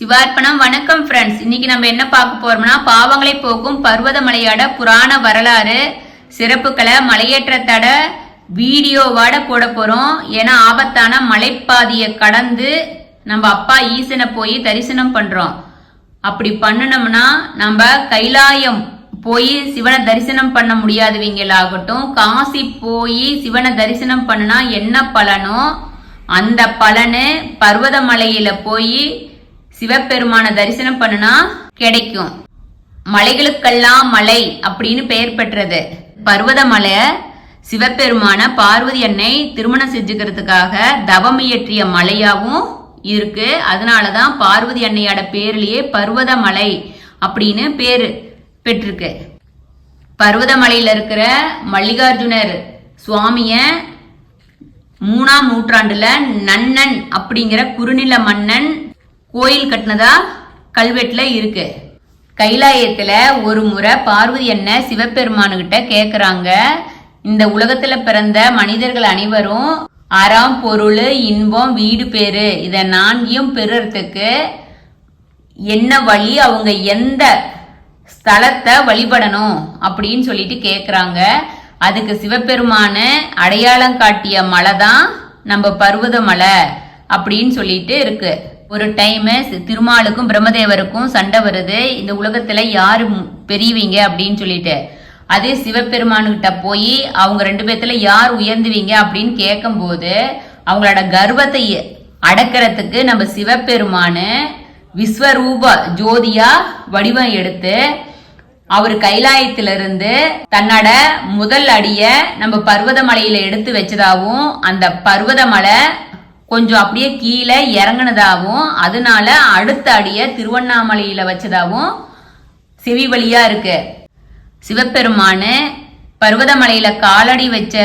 சிவார்ப்பணம். வணக்கம் ஃப்ரெண்ட்ஸ் இன்னைக்கு நம்ம என்ன பார்க்க போறோம்னா பாவங்களை போக்கும் பர்வதமலையோட புராண வரலாறு சிறப்புகளை மலையேற்றத்தோட வீடியோவோட போட போறோம். ஏன்னா ஆபத்தான மலைப்பாதையை கடந்து நம்ம அப்பா ஈசனை போய் தரிசனம் பண்றோம். அப்படி பண்ணணும்னா நம்ம கைலாயம் போய் சிவனை தரிசனம் பண்ண முடியாதவங்களாகட்டும் காசி போய் சிவனை தரிசனம் பண்ணுனா என்ன பலனோ அந்த பலனு பர்வதமலையில போய் சிவபெருமான தரிசனம் பண்ணுனா கிடைக்கும். மலைகளுக்கெல்லாம் மலை அப்படின்னு பெயர் பெற்றது. பர்வதமலை சிவபெருமான பார்வதி அன்னை திருமணம் செஞ்சுக்கிறதுக்காக தவம் இயற்றிய மலையாவும் இருக்கு. அதனாலதான் பார்வதி அன்னையோட பேர்லயே பர்வதமலை அப்படின்னு பேர் பெற்றிருக்கு. பர்வதமலையில இருக்கிற மல்லிகார்ஜுனர் சுவாமிய மூணாம் நூற்றாண்டுல நன்னன் அப்படிங்கிற குறுநில மன்னன் கோயில் கட்டினதா கல்வெட்டுல இருக்கு. கைலாயத்துல ஒரு முறை பார்வதி என்ன சிவபெருமானுகிட்ட கேக்குறாங்க. இந்த உலகத்துல பிறந்த மனிதர்கள் அனைவரும் அறம் பொருள் இன்பம் வீடு பேரு இத நான்கையும் பெறுறதுக்கு என்ன வழி அவங்க எந்த ஸ்தலத்தை வழிபடணும் அப்படின்னு சொல்லிட்டு கேக்குறாங்க. அதுக்கு சிவபெருமானு அடையாளம் காட்டிய மலை தான் நம்ம பர்வத மலை அப்படின்னு சொல்லிட்டு இருக்கு. ஒரு டைம் திருமாலுக்கும் பிரம்மதேவருக்கும் சண்டை வருது. இந்த உலகத்துல யாரு பெரியவீங்க அப்படின்னு சொல்லிட்டு. அதே சிவபெருமானுகிட்ட போய் அவங்க ரெண்டு பேர்த்துல யார் உயர்ந்துவீங்க அப்படின்னு கேட்கும்போது அவங்களோட கர்வத்தை அடக்கிறதுக்கு நம்ம சிவபெருமானு விஸ்வரூப ஜோதியா வடிவம் எடுத்து அவர் கைலாயத்திலிருந்து தன்னோட முதல் அடிய நம்ம பர்வதமலையில எடுத்து வச்சதாவும் அந்த பர்வதமலை கொஞ்சம் அப்படியே கீழே இறங்கினதாகவும் அதனால அடுத்த அடியை திருவண்ணாமலையில வச்சதாகவும் செவி வழியா இருக்கு. சிவபெருமானு பர்வதமலையில காலடி வச்ச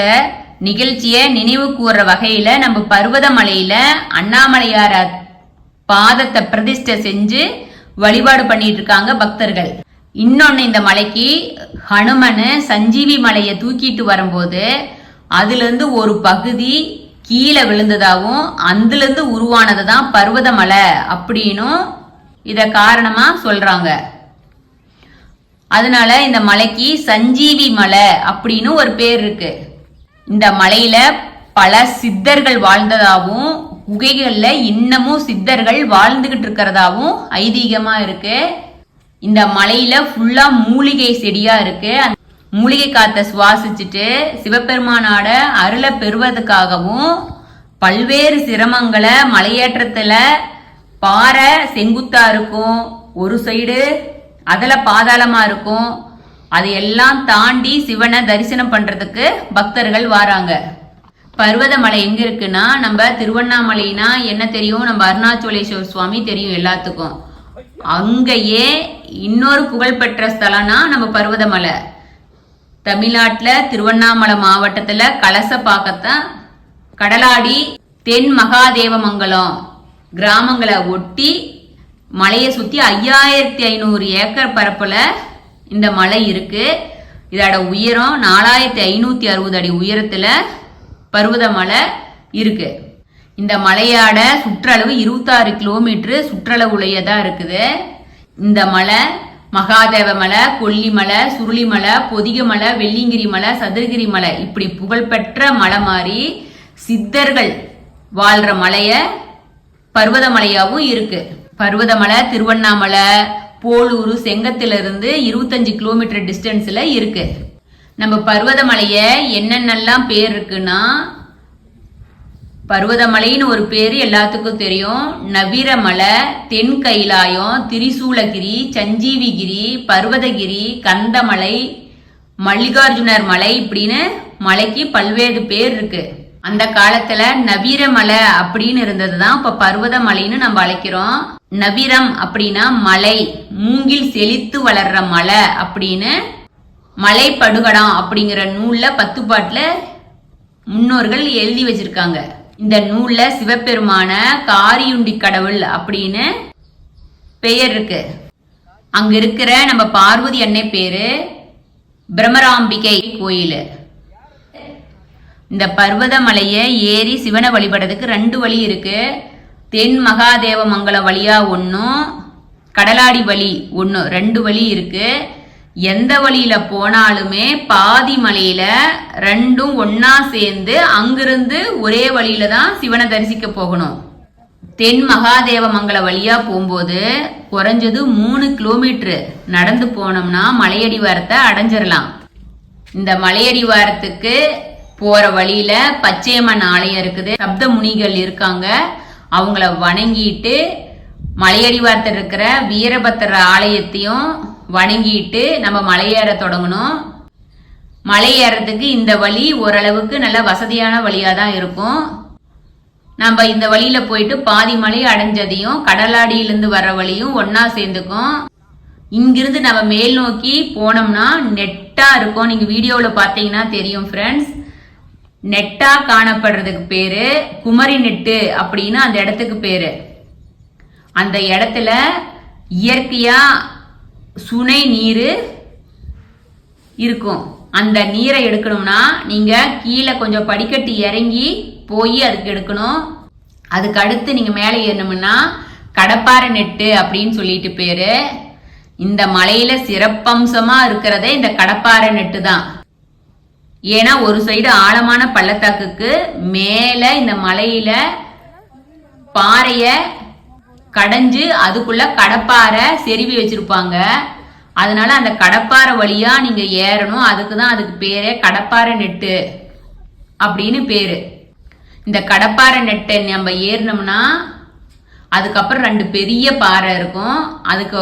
நிகழ்ச்சியை நினைவு கூர்ற வகையில நம்ம பர்வதமலையில அண்ணாமலையார பாதத்தை பிரதிஷ்டை செஞ்சு வழிபாடு பண்ணிட்டு இருக்காங்க பக்தர்கள். இன்னொன்னு இந்த மலைக்கு ஹனுமனு சஞ்சீவி மலையை தூக்கிட்டு வரும்போது அதுல இருந்து ஒரு பகுதி கீழே விழுந்ததாகவும் அந்திலிருந்து உருவானது தான் பர்வதமலை அப்படின்னும் இதை காரணமா சொல்றாங்க. அதனால இந்த மலைக்கு சஞ்சீவி மலை அப்படின்னு ஒரு பேர் இருக்கு. இந்த மலையில பல சித்தர்கள் வாழ்ந்ததாகவும் குகைகள்ல இன்னமும் சித்தர்கள் வாழ்ந்துகிட்டு இருக்கிறதாவும் ஐதீகமா இருக்கு. இந்த மலையில ஃபுல்லா மூலிகை செடியா இருக்கு. மூலிகை காத்த சுவாசிச்சுட்டு சிவபெருமானோட அருளை பெறுவதற்காகவும் பல்வேறு சிரமங்களை மலையேற்றத்துல பாறை செங்குத்தா இருக்கும் ஒரு சைடு அதில் பாதாளமா இருக்கும். அது எல்லாம் தாண்டி சிவனை தரிசனம் பண்றதுக்கு பக்தர்கள் வாராங்க. பர்வதமலை எங்க இருக்குன்னா நம்ம திருவண்ணாமலைனா என்ன தெரியும்? நம்ம அருணாச்சலேஸ்வர் சுவாமி தெரியும் எல்லாத்துக்கும். அங்கேயே இன்னொரு புகழ்பெற்ற ஸ்தலம்னா நம்ம பர்வதமலை. தமிழ்நாட்டில் திருவண்ணாமலை மாவட்டத்தில் கலசப்பாக்கத்தான் கடலாடி தென் மகாதேவமங்கலம் கிராமங்களை ஒட்டி மலையை சுற்றி ஐயாயிரத்தி ஐநூறு ஏக்கர் பரப்பில் இந்த மலை இருக்கு. இதோட உயரம் நாலாயிரத்தி ஐநூற்றி அறுபது அடி உயரத்தில் பர்வதமலை இருக்கு. இந்த மலையோட சுற்றளவு இருபத்தாறு கிலோமீட்ரு சுற்றளவுலையே தான் இருக்குது. இந்த மலை மகாதேவ மலை கொல்லிமலை சுருளிமலை பொதிகமலை வெள்ளிங்கிரி மலை சதுரகிரி மலை. இப்படி புகழ்பெற்ற மலை மாதிரி சித்தர்கள் வாழ்ற மலைய பர்வதமலையாவும் இருக்கு. பர்வதமலை திருவண்ணாமலை போலூர் செங்கத்திலிருந்து இருபத்தஞ்சு கிலோமீட்டர் டிஸ்டன்ஸ்ல இருக்கு. நம்ம பர்வதமலைய என்னென்னலாம் பேர் இருக்குன்னா பர்வதமலைன்னு ஒரு பேர் எல்லாத்துக்கும் தெரியும். நவீரமலை தென் கைலாயம் திரிசூலகிரி சஞ்சீவிகிரி பர்வதகிரி கந்தமலை மல்லிகார்ஜுனர் மலை இப்படின்னு மலைக்கு பல்வேறு பேர் இருக்கு. அந்த காலத்துல நவீரமலை அப்படின்னு இருந்தது தான் இப்ப பர்வதமலைன்னு நம்ம அழைக்கிறோம். நவீரம் அப்படின்னா மலை மூங்கில் செழித்து வளர்ற மலை அப்படின்னு மலை படுகடம் அப்படிங்கிற நூல்ல பத்து பாட்டுல முன்னோர்கள் எழுதி வச்சிருக்காங்க. இந்த நூல்ல சிவபெருமான காரியுண்டி கடவுள் அப்படின்னு பெயர் இருக்கு. அங்க இருக்கிற நம்ம பார்வதி அன்னை பேரு பிரம்மராம்பிகை கோயில். இந்த பர்வதமலையை ஏறி சிவனை வழிபடுறதுக்கு ரெண்டு வழி இருக்கு. தென் மகாதேவ மங்கலம் வழியா ஒன்றும் கடலாடி வழி ஒன்று ரெண்டு வழி இருக்குது எந்த வழியில போனாலுமே பாதி மலையில ரெண்டும் ஒன்னா சேர்ந்து அங்கிருந்து ஒரே வழியில தான் சிவனை தரிசிக்க போகணும். தென் மகாதேவ மங்கல வழியா போகும்போது குறைஞ்சது மூணு கிலோமீட்டர் நடந்து போனோம்னா மலையடிவாரத்தை அடைஞ்சிடலாம் இந்த மலையடிவாரத்துக்கு போற வழியில பச்சையம்மன் ஆலயம் இருக்குது. சப்த முனிகள் இருக்காங்க. அவங்கள வணங்கிட்டு மலையடிவாரத்தில் இருக்கிற வீரபத்திர ஆலயத்தையும் வணங்கிட்டு நம்ம மலையேற தொடங்கணும். மலையேறதுக்கு இந்த வழி ஓரளவுக்கு நல்ல வசதியான வழியாக தான் இருக்கும். நம்ம இந்த வழியில போயிட்டு பாதி மலை அடைஞ்சதையும் கடலாடியிலிருந்து வர வழியும் ஒன்னா சேர்ந்துக்கும். இங்கிருந்து நம்ம மேல் நோக்கி போனோம்னா நெட்டா இருக்கும். நீங்க வீடியோவில் பார்த்தீங்கன்னா தெரியும் ஃப்ரெண்ட்ஸ் நெட்டா காணப்படுறதுக்கு பேரு குமரி நெட்டு அப்படின்னு அந்த இடத்துக்கு பேரு. அந்த இடத்துல இயற்கையா சுனை நீர் இருக்கும். அந்த நீரை எடுக்கணும்னா நீங்கள் கீழே கொஞ்சம் படிக்கட்டு இறங்கி போய் அதுக்கு எடுக்கணும். அதுக்கு அடுத்து நீங்கள் மேலே ஏறணும்னா கடப்பாறை நெட்டு அப்படின்னு சொல்லிட்டு பேர். இந்த மலையில் சிறப்பம்சமாக இருக்கிறதே இந்த கடப்பாறை நெட்டு தான். ஏன்னா ஒரு சைடு ஆழமான பள்ளத்தாக்குக்கு மேலே இந்த மலையில் பாறையை கடைஞ்சு அதுக்குள்ள கடப்பாறை செருவி வச்சிருப்பாங்க. அதனால அந்த கடப்பாறை வழியா நீங்க ஏறணும். அதுக்கு தான் அதுக்கு பேரே கடப்பாறை நெட்டு அப்படின்னு பேரு. இந்த கடப்பாறை நெட்டை நம்ம ஏறினோம்னா அதுக்கப்புறம் ரெண்டு பெரிய பாறை இருக்கும். அதுக்கு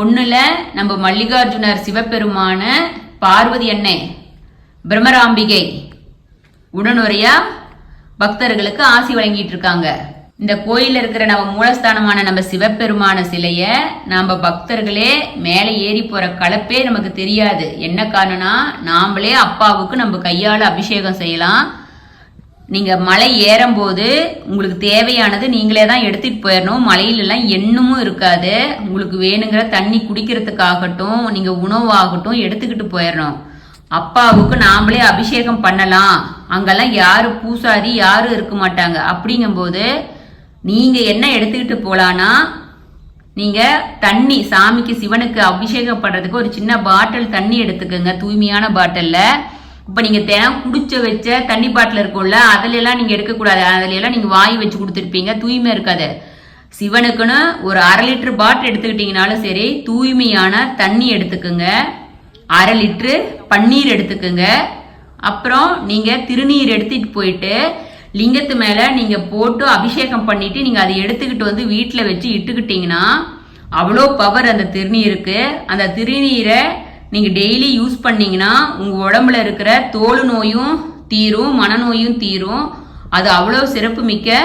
ஒன்றுல நம்ம மல்லிகார்ஜுனர் சிவபெருமான பார்வதி அன்னை பிரம்மராம்பிகை உடனுரையா பக்தர்களுக்கு ஆசி வழங்கிட்டு இருக்காங்க. இந்த கோயிலில் இருக்கிற நம்ம மூலஸ்தானமான நம்ம சிவபெருமான சிலைய நம்ம பக்தர்களே மேலே ஏறி போற கலப்பே நமக்கு தெரியாது. என்ன காரணம்னா நாமளே அப்பாவுக்கு நம்ம கையால அபிஷேகம் செய்யலாம். நீங்க மலை ஏறும்போது உங்களுக்கு தேவையானது நீங்களே தான் எடுத்துட்டு போயிடணும் மலையில எல்லாம் இருக்காது. உங்களுக்கு வேணுங்கிற தண்ணி குடிக்கிறதுக்காகட்டும் நீங்க உணவாகட்டும் எடுத்துக்கிட்டு போயிடணும் அப்பாவுக்கு நாமளே அபிஷேகம் பண்ணலாம். அங்கெல்லாம் யாரு பூசாரி யாரும் இருக்க மாட்டாங்க. அப்படிங்கும்போது நீங்க என்ன எடுத்துக்கிட்டு போலான்னா நீங்க தண்ணி சாமிக்கு சிவனுக்கு அபிஷேகம் பண்றதுக்கு ஒரு சின்ன பாட்டில் தண்ணி எடுத்துக்கோங்க தூய்மையான பாட்டில்ல. இப்ப நீங்க தினம் குடிச்ச வச்ச தண்ணி பாட்டில் இருக்கும்ல அதுல எல்லாம் நீங்க எடுக்கக்கூடாது. அதுல எல்லாம் நீங்க வாய் வச்சு கொடுத்துருப்பீங்க தூய்மை இருக்காது. சிவனுக்குன்னு ஒரு அரை லிட்டர் பாட்டில் எடுத்துக்கிட்டீங்கனாலும் சரி தூய்மையான தண்ணி எடுத்துக்கோங்க. அரை லிட்டரு பன்னீர் எடுத்துக்கோங்க. அப்புறம் நீங்க திருநீர் எடுத்துட்டு போயிட்டு லிங்கத்து மேல நீங்க போட்டு அபிஷேகம் பண்ணிட்டு நீங்க அதை எடுத்துக்கிட்டு வந்து வீட்டில் வச்சு இட்டுக்கிட்டீங்கன்னா அவ்வளோ பவர் அந்த திருநீருக்கு. அந்த திருநீரை நீங்க டெய்லி யூஸ் பண்ணீங்கன்னா உங்க உடம்புல இருக்கிற தோல் நோயும் தீரும் மனநோயும் தீரும். அது அவ்வளோ சிறப்பு மிக்க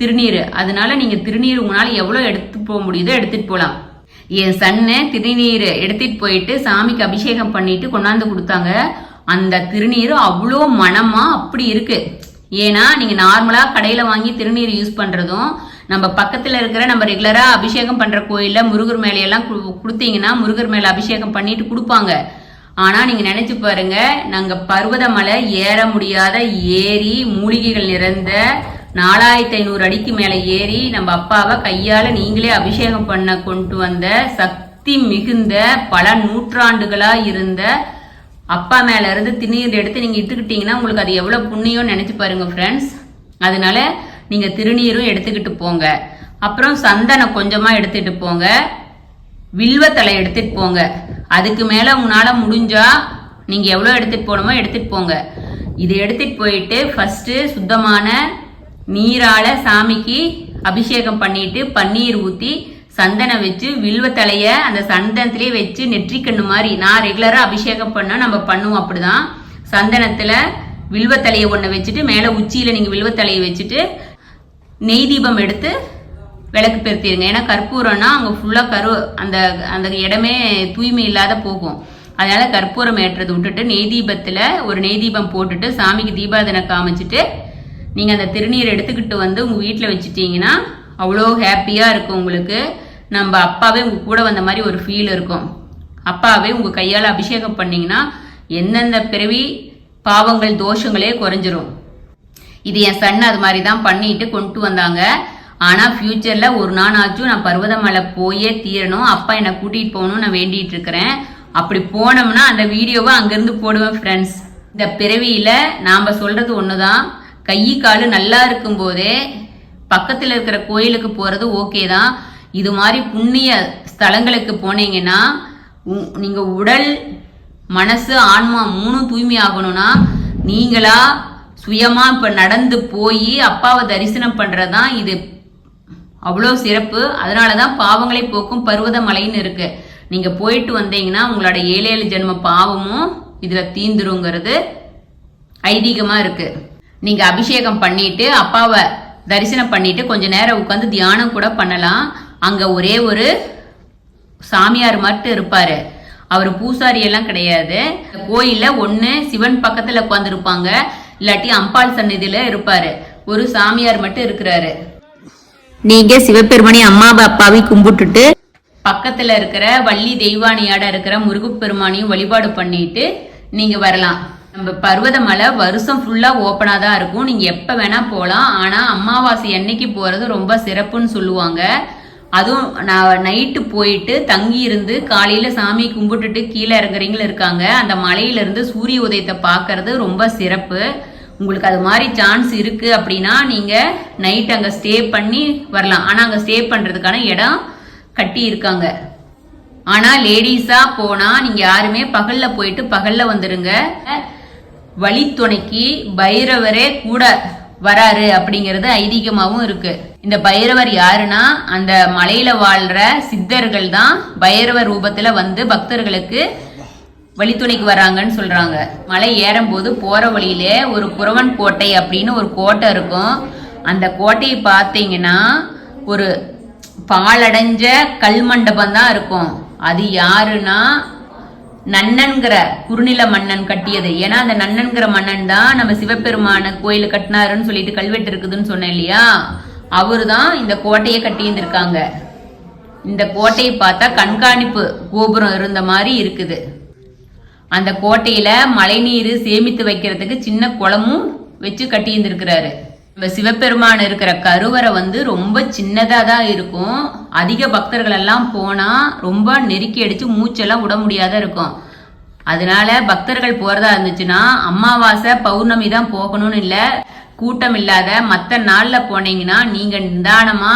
திருநீர். அதனால நீங்க திருநீர் உங்களால் எவ்வளோ எடுத்து போக முடியுதோ எடுத்துட்டு போகலாம் என் சன்னு திருநீர் எடுத்துட்டு போயிட்டு சாமிக்கு அபிஷேகம் பண்ணிட்டு கொண்டாந்து கொடுத்தாங்க. அந்த திருநீர் அவ்வளோ மனமா அப்படி இருக்கு. ஏன்னா நீங்க நார்மலா கடையில வாங்கி திருநீர் யூஸ் பண்றதும் நம்ம பக்கத்துல இருக்கிற நம்ம ரெகுலரா அபிஷேகம் பண்ற கோயில்ல முருகர் மேலையெல்லாம் கு- கொடுத்தீங்கன்னா முருகர் மேல அபிஷேகம் பண்ணிட்டு கொடுப்பாங்க. ஆனா நீங்க நினைச்சு பாருங்க நாங்க பர்வதமலை ஏற முடியாத ஏரி மூலிகைகள் நிறைந்த நாலாயிரத்தி ஐநூறு அடிக்கு மேல ஏறி நம்ம அப்பாவை கையால நீங்களே அபிஷேகம் பண்ண கொண்டு வந்த சக்தி மிகுந்த பல நூற்றாண்டுகளா இருந்த அப்பா மேல இருந்து திருநீர் எடுத்து நீங்க இட்டுக்கிட்டீங்கன்னா உங்களுக்கு அது எவ்வளவு புண்ணியம் நினைச்சு பாருங்க ஃப்ரெண்ட்ஸ் அதனால நீங்க திருநீரும் எடுத்துக்கிட்டு போங்க. அப்புறம் சந்தனம் கொஞ்சமா எடுத்துட்டு போங்க. வில்வத்தலை எடுத்துட்டு போங்க. அதுக்கு மேல உங்களால முடிஞ்சா நீங்க எவ்வளவு எடுத்துட்டு போகணுமோ எடுத்துட்டு போங்க. இது எடுத்துட்டு போயிட்டு ஃபர்ஸ்ட் சுத்தமான நீரால சாமிக்கு அபிஷேகம் பண்ணிட்டு பன்னீர் ஊற்றி சந்தனம் வச்சு வில்வத்தலைய அந்த சந்தனத்திலே வச்சு நெற்றிக்கண்ணு மாதிரி நான் ரெகுலரா அபிஷேகம் பண்ண நம்ம பண்ணுவோம் அப்படிதான். சந்தனத்துல வில்வத்தலையை ஒண்ணு வச்சுட்டு மேல உச்சியில நீங்க வில்வத்தலையை வச்சுட்டு நெய் தீபம் எடுத்து விளக்கு பெருத்திடுங்க ஏன்னா கற்பூரம்னா அங்கே ஃபுல்லாக கரு அந்த அந்த இடமே தூய்மை இல்லாத போகும். அதனால கற்பூரம் ஏற்றுறது விட்டுட்டு நெய் தீபத்தில் ஒரு நெய் தீபம் போட்டுட்டு சாமிக்கு தீபாதனை காமிச்சிட்டு நீங்கள் அந்த திருநீர் எடுத்துக்கிட்டு வந்து உங்கள் வீட்டில் வச்சுட்டீங்கன்னா அவ்வளோ ஹாப்பியாக இருக்கும் உங்களுக்கு. நம்ம அப்பாவே உங்கள் கூட வந்த மாதிரி ஒரு ஃபீல் இருக்கும். அப்பாவே உங்கள் கையால் அபிஷேகம் பண்ணீங்கன்னா எந்தெந்த பிறவி பாவங்கள் தோஷங்களே குறைஞ்சிரும். இது என் சன் அது மாதிரி தான் பண்ணிட்டு கொண்டு வந்தாங்க. ஆனா ஃபியூச்சர்ல ஒரு நாளாச்சும் நான் பர்வதமலை போயே தீரணும். அப்பா என்னை கூட்டிட்டு போகணும்னு நான் வேண்டிட்டு இருக்கிறேன். அப்படி போனோம்னா அந்த வீடியோவை அங்கிருந்து போடுவேன் ஃப்ரெண்ட்ஸ் இந்த பிறவியில நாம சொல்றது ஒண்ணுதான். கை காலு நல்லா இருக்கும் போதே பக்கத்துல இருக்கிற கோயிலுக்கு போறது ஓகே தான் இது மாதிரி புண்ணிய ஸ்தலங்களுக்கு போனீங்கன்னா உ- நீங்க உடல் மனசு ஆன்மா மூணும் தூய்மை ஆகணும்னா நீங்களா சுயமா இப்ப நடந்து போய் அப்பாவை தரிசனம் பண்றதுதான் இது அவ்வளோ சிறப்பு. அதனாலதான் பாவங்களை போக்கும் பர்வதமலைன்னு இருக்கு. நீங்க போயிட்டு வந்தீங்கன்னா உங்களோட ஏழு ஏழு ஜென்ம பாவமும் இதுல தீந்துருங்கிறது ஐதீகமா இருக்கு. நீங்க அபிஷேகம் பண்ணிட்டு அப்பாவை தரிசனம் பண்ணிட்டு கொஞ்ச நேரம் உட்காந்து தியானம் கூட பண்ணலாம். அங்க ஒரே ஒரு சாமியார் மட்டும் இருப்பாரு. அவர் பூசாரி எல்லாம் கிடையாது. கோயில்ல ஒண்ணு சிவன் பக்கத்துல உட்கார்ந்து இருப்பாங்க இல்லாட்டி அம்பாள் சந்நிதியில இருப்பாரு. ஒரு சாமியார் மட்டும் இருக்கிறாரு. நீங்க சிவபெருமணி அம்மா அப்பாவை கும்பிட்டுட்டு பக்கத்துல இருக்கிற வள்ளி தெய்வானியாட இருக்கிற முருகப்பெருமானையும் வழிபாடு பண்ணிட்டு நீங்க வரலாம். நம்ம பர்வதமலை வருஷம் ஃபுல்லா ஓப்பனா தான் இருக்கும். நீங்க எப்ப வேணா போலாம். ஆனா அமாவாசை அன்னைக்கு போறது ரொம்ப சிறப்புன்னு சொல்லுவாங்க. அதுவும் நான் நைட்டு போயிட்டு தங்கி இருந்து காலையில சாமி கும்பிட்டுட்டு கீழே இறங்குறீங்களும் இருக்காங்க. அந்த மலையிலேருந்து சூரிய உதயத்தை பார்க்கறது ரொம்ப சிறப்பு. உங்களுக்கு அது மாதிரி சான்ஸ் இருக்கு அப்படின்னா நீங்க நைட் அங்க ஸ்டே பண்ணி வரலாம். ஆனா அங்க ஸ்டே பண்றதுக்கான இடம் கட்டி இருக்காங்க. ஆனா லேடிஸா போனா நீங்க யாருமே பகல்ல போயிட்டு பகல்ல வந்துருங்க. வழித்துணைக்கு பைரவரே கூட வராரு அப்படிங்கிறது ஐதீகமாவும் இருக்கு. இந்த பைரவர் யாருன்னா அந்த மலையில வாழ்ற சித்தர்கள் தான் பைரவர் ரூபத்துல வந்து பக்தர்களுக்கு வழித்துணைக்கு வராங்கன்னு சொல்றாங்க. மலை ஏறும்போது போற வழியிலே ஒரு புறவன் கோட்டை அப்படின்னு ஒரு கோட்டை இருக்கும். அந்த கோட்டையை பார்த்தீங்கன்னா ஒரு பாலடைஞ்ச கல் மண்டபம் தான் இருக்கும். அது யாருன்னா நன்னன்கிற குறுநில மன்னன் கட்டியது. ஏன்னா அந்த நன்னன்கிற மன்னன் தான் நம்ம சிவபெருமான கோயில் கட்டினாருன்னு சொல்லிட்டு கல்வெட்டு இருக்குதுன்னு சொன்னேன் இல்லையா? அவரு தான் இந்த கோட்டையை கட்டியிருந்திருக்காங்க. இந்த கோட்டையை பார்த்தா கண்காணிப்பு கோபுரம் இருந்த மாதிரி இருக்குது. அந்த கோட்டையில மழைநீர் சேமித்து வைக்கிறதுக்கு சின்ன குளமும் வச்சு கட்டியிருந்திருக்கிறாரு. சிவபெருமான் இருக்கிற கருவறை வந்து ரொம்ப சின்னதா தான் இருக்கும். அதிக பக்தர்கள் எல்லாம் போனா ரொம்ப நெருக்கி அடிச்சு மூச்செல்லாம் விட முடியாத இருக்கும். அதனால பக்தர்கள் போறதா இருந்துச்சுன்னா அமாவாசை பௌர்ணமி தான் போகணும்னு இல்ல. கூட்டம் இல்லாத மற்ற நாள்ல போனீங்கன்னா நீங்க நிதானமா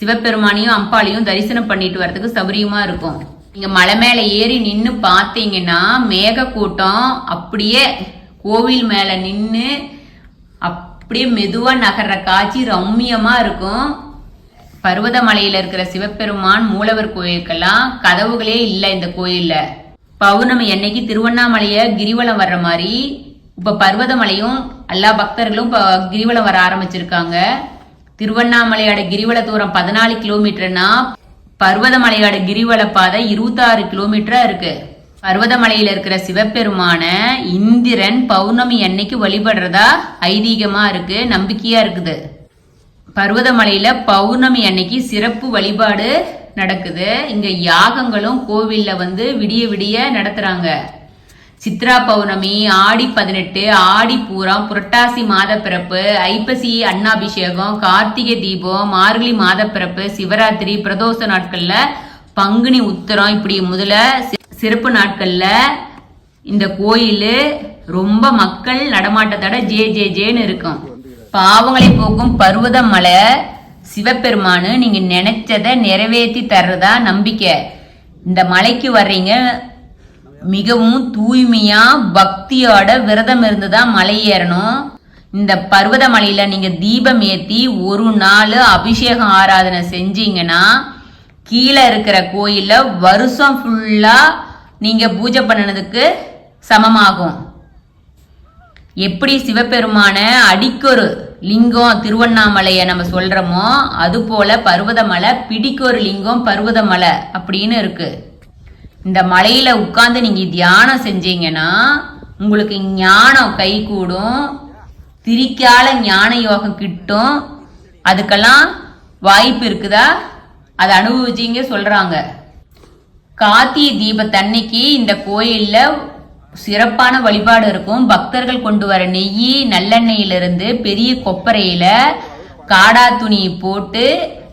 சிவபெருமானையும் அம்பாளையும் தரிசனம் பண்ணிட்டு வரதுக்கு சௌரியமா இருக்கும். நீங்க மலை மேல ஏறி நின்னு பார்த்தீங்கன்னா மேக கூட்டம் அப்படியே கோவில் மேல அப் அப்படியே மெதுவாக நகர்ற காட்சி ரம்மியமாக இருக்கும். பருவதமலையில் இருக்கிற சிவபெருமான் மூலவர் கோயிலுக்கெல்லாம் கதவுகளே இல்லை இந்த கோயிலில். பௌர்ணமி அன்னைக்கு திருவண்ணாமலையை கிரிவலம் வர்ற மாதிரி இப்போ பர்வதமலையும் எல்லா பக்தர்களும் இப்போ கிரிவலம் வர ஆரம்பிச்சிருக்காங்க. திருவண்ணாமலையோட கிரிவல தூரம் பதினாலு கிலோமீட்டர்னா பர்வதமலையோட கிரிவல பாதை இருபத்தாறு கிலோமீட்டரா இருக்கு. பர்வதமலையில இருக்கிற சிவபெருமான இந்திரன் பௌர்ணமி அன்னைக்கு வழிபடுறதா ஐதீகமா இருக்கு நம்பிக்கையா இருக்குது. பர்வதமலையில பௌர்ணமி அன்னைக்கு சிறப்பு வழிபாடு நடக்குது. இங்க யாகங்களும் கோவில்ல வந்து விடிய விடிய நடத்துறாங்க. சித்ரா பௌர்ணமி ஆடி பதினெட்டு ஆடி பூரம் புரட்டாசி மாத பிறப்பு ஐப்பசி அன்னாபிஷேகம் கார்த்திகை தீபம் மார்கழி மாத பிறப்பு சிவராத்திரி பிரதோஷ நாட்கள்ல பங்குனி உத்தரம் இப்படி முதல்ல சிறப்பு நாட்கள்ல இந்த கோயில் ரொம்ப மக்கள் நடமாட்டத்தோட ஜே ஜே ஜேன்னு இருக்கும். பாவங்களை போக்கும் பர்வதமலை சிவபெருமானு நீங்க நினைச்சதை நிறைவேற்றி தர்றதா நம்பிக்கை. இந்த மலைக்கு வர்றீங்க மிகவும் தூய்மையா பக்தியோட விரதம் இருந்து தான் மலை ஏறணும். இந்த பர்வத மலையில நீங்க தீபம் ஏத்தி ஒரு நாள் அபிஷேகம் ஆராதனை செஞ்சீங்கன்னா கீழே இருக்கிற கோயில்ல வருஷம் ஃபுல்லா நீங்கள் பூஜை பண்ணினதுக்கு சமமாகும். எப்படி சிவபெருமான அடிக்கொரு லிங்கம் திருவண்ணாமலையை நம்ம சொல்றோமோ அது போல பிடிக்கொரு லிங்கம் பருவதமலை அப்படின்னு இருக்கு. இந்த மலையில உட்கார்ந்து நீங்க தியானம் செஞ்சீங்கன்னா உங்களுக்கு ஞானம் கை கூடும் திரிக்கால ஞான யோகம் கிட்டும் அதுக்கெல்லாம் வாய்ப்பு இருக்குதா? அதை அனுபவிச்சீங்க சொல்றாங்க. கார்த்திகை தீபத்தன்னைக்கு இந்த கோயில்ல சிறப்பான வழிபாடு இருக்கும். பக்தர்கள் கொண்டு வர நெய் நல்லெண்ணெயிலிருந்து பெரிய கொப்பரையில காடா துணி போட்டு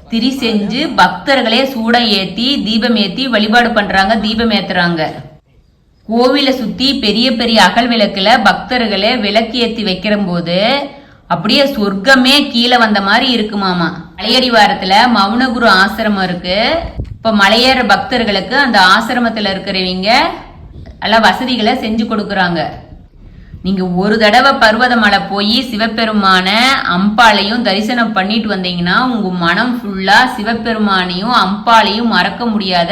திரி செஞ்சு பக்தர்களே சூடம் ஏத்தி தீபம் ஏத்தி வழிபாடு பண்றாங்க தீபம் ஏத்துறாங்க. கோவிலை சுத்தி பெரிய பெரிய அகல் விளக்குல பக்தர்களே விளக்கு ஏத்தி வைக்கிற போது அப்படியே சொர்க்கமே கீழே வந்த மாதிரி இருக்குமாமா மலையடிவாரத்துல மௌனகுரு ஆசிரமம் இருக்கு. இப்ப மலையேற பக்தர்களுக்கு அந்த ஆசிரமத்துல இருக்கிறவங்க எல்லாம் வசதிகளை செஞ்சு கொடுக்குறாங்க. நீங்க ஒரு தடவை பர்வதமலை போய் சிவபெருமான அம்பாளையும் தரிசனம் பண்ணிட்டு வந்தீங்கன்னா உங்க மனம் ஃபுல்லா சிவபெருமானையும் அம்பாளையும் மறக்க முடியாத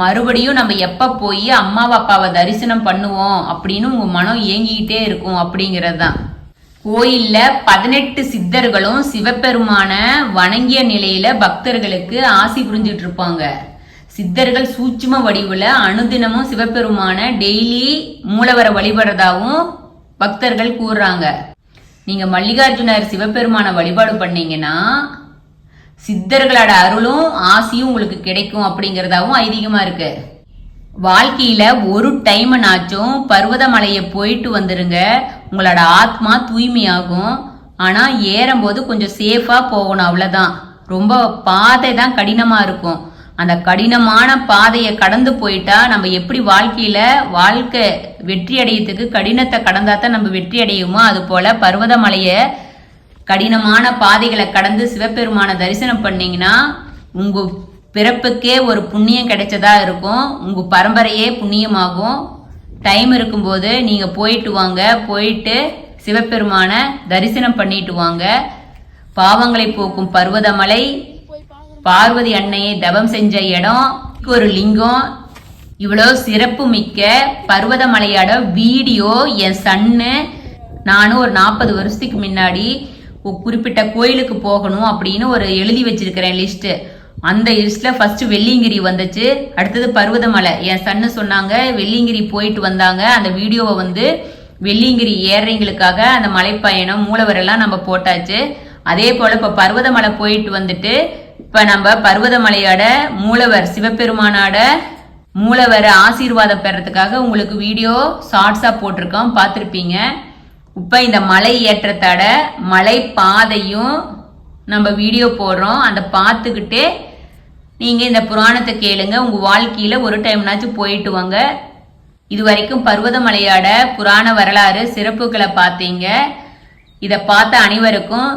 மறுபடியும் நம்ம எப்ப போய் அம்மாவை அப்பாவை தரிசனம் பண்ணுவோம் அப்படின்னு உங்க மனம் ஏங்கிக்கிட்டே இருக்கும் அப்படிங்கிறது தான் கோயில்ல பதினெட்டு சித்தர்களும் சிவபெருமான வணங்கிய நிலையில பக்தர்களுக்கு ஆசி புரிஞ்சிட்டு இருப்பாங்க. சித்தர்கள் சூட்சும வடிவுல அனுதினமும் சிவபெருமான டெய்லி மூலவரை வழிபடுறதாவும் பக்தர்கள் கூறுறாங்க. நீங்க மல்லிகார்ஜுனர் சிவபெருமான வழிபாடு பண்ணீங்கன்னா சித்தர்களோட அருளும் ஆசியும் உங்களுக்கு கிடைக்கும் அப்படிங்கறதாவும் ஐதீகமா இருக்கு. வாழ்க்கையில ஒரு டைம் நாச்சும் பர்வதமலையை போயிட்டு வந்துருங்க. உங்களோட ஆத்மா தூய்மையாகும். ஆனா ஏறும்போது கொஞ்சம் சேஃபா போகணும் அவ்வளவுதான். ரொம்ப பாதை தான் கடினமா இருக்கும். அந்த கடினமான பாதையை கடந்து போயிட்டா நம்ம எப்படி வாழ்க்கையில வாழ்க்கை வெற்றி அடையத்துக்கு கடினத்தை கடந்தா தான் நம்ம வெற்றி அடையுமோ? அது போல பர்வதமலையை கடினமான பாதைகளை கடந்து சிவபெருமான தரிசனம் பண்ணீங்கன்னா உங்க பிறப்புக்கே ஒரு புண்ணியம் கிடைச்சதா இருக்கும். உங்க பரம்பரையே புண்ணியமாகும். டைம் இருக்கும்போது நீங்க போயிட்டு வாங்க. போயிட்டு சிவபெருமான தரிசனம் பண்ணிட்டு வாங்க. பாவங்களை போக்கும் பர்வதமலை பார்வதி அன்னையை தவம் செஞ்ச இடம் ஒரு லிங்கம். இவ்வளோ சிறப்பு மிக்க பர்வதமலையோட வீடியோ என் சன்னு. நானும் ஒரு நாற்பது வருஷத்துக்கு முன்னாடி குறிப்பிட்ட கோயிலுக்கு போகணும் அப்படின்னு ஒரு எழுதி வச்சிருக்கிறேன் லிஸ்ட்டு. அந்த லிஸ்ட்ல ஃபர்ஸ்ட் வெள்ளியங்கிரி வந்துச்சு. அடுத்தது பர்வதமலை என் சன்னு சொன்னாங்க வெள்ளியங்கிரி போயிட்டு வந்தாங்க. அந்த வீடியோவை வந்து வெள்ளியங்கிரி ஏறுறவங்களுக்காக அந்த மலைப்பயணம் மூலவரெல்லாம் நம்ம போட்டாச்சு. அதே போல இப்ப பர்வதமலை போயிட்டு வந்துட்டு இப்ப நம்ம பர்வதமலையோட மூலவர் சிவபெருமானோட மூலவர் ஆசீர்வாதம் பெறதுக்காக உங்களுக்கு வீடியோ ஷார்ட்ஸா போட்டிருக்கோம். பார்த்துருப்பீங்க. இப்ப இந்த மலை ஏற்றத்தோட மலை பாதையும் நம்ம வீடியோ போடுறோம். அந்த பார்த்துக்கிட்டே நீங்கள் இந்த புராணத்தை கேளுங்க. உங்கள் வாழ்க்கையில் ஒரு டைம்னாச்சும் போயிட்டு வாங்க. இது வரைக்கும் பர்வதமலையோட புராண வரலாறு சிறப்புகளை பார்த்தீங்க. இதை பார்த்த அனைவருக்கும்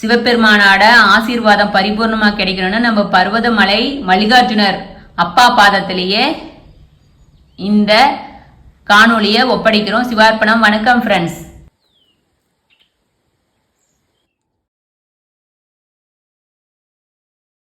சிவபெருமானோட ஆசீர்வாதம் பரிபூர்ணமாக கிடைக்கணும்னு நம்ம பர்வதமலை மல்லிகார்ஜுனர் அப்பா பாதத்திலேயே இந்த காணொளியை ஒப்படைக்கிறோம். சிவார்ப்பணம். வணக்கம் ஃப்ரெண்ட்ஸ்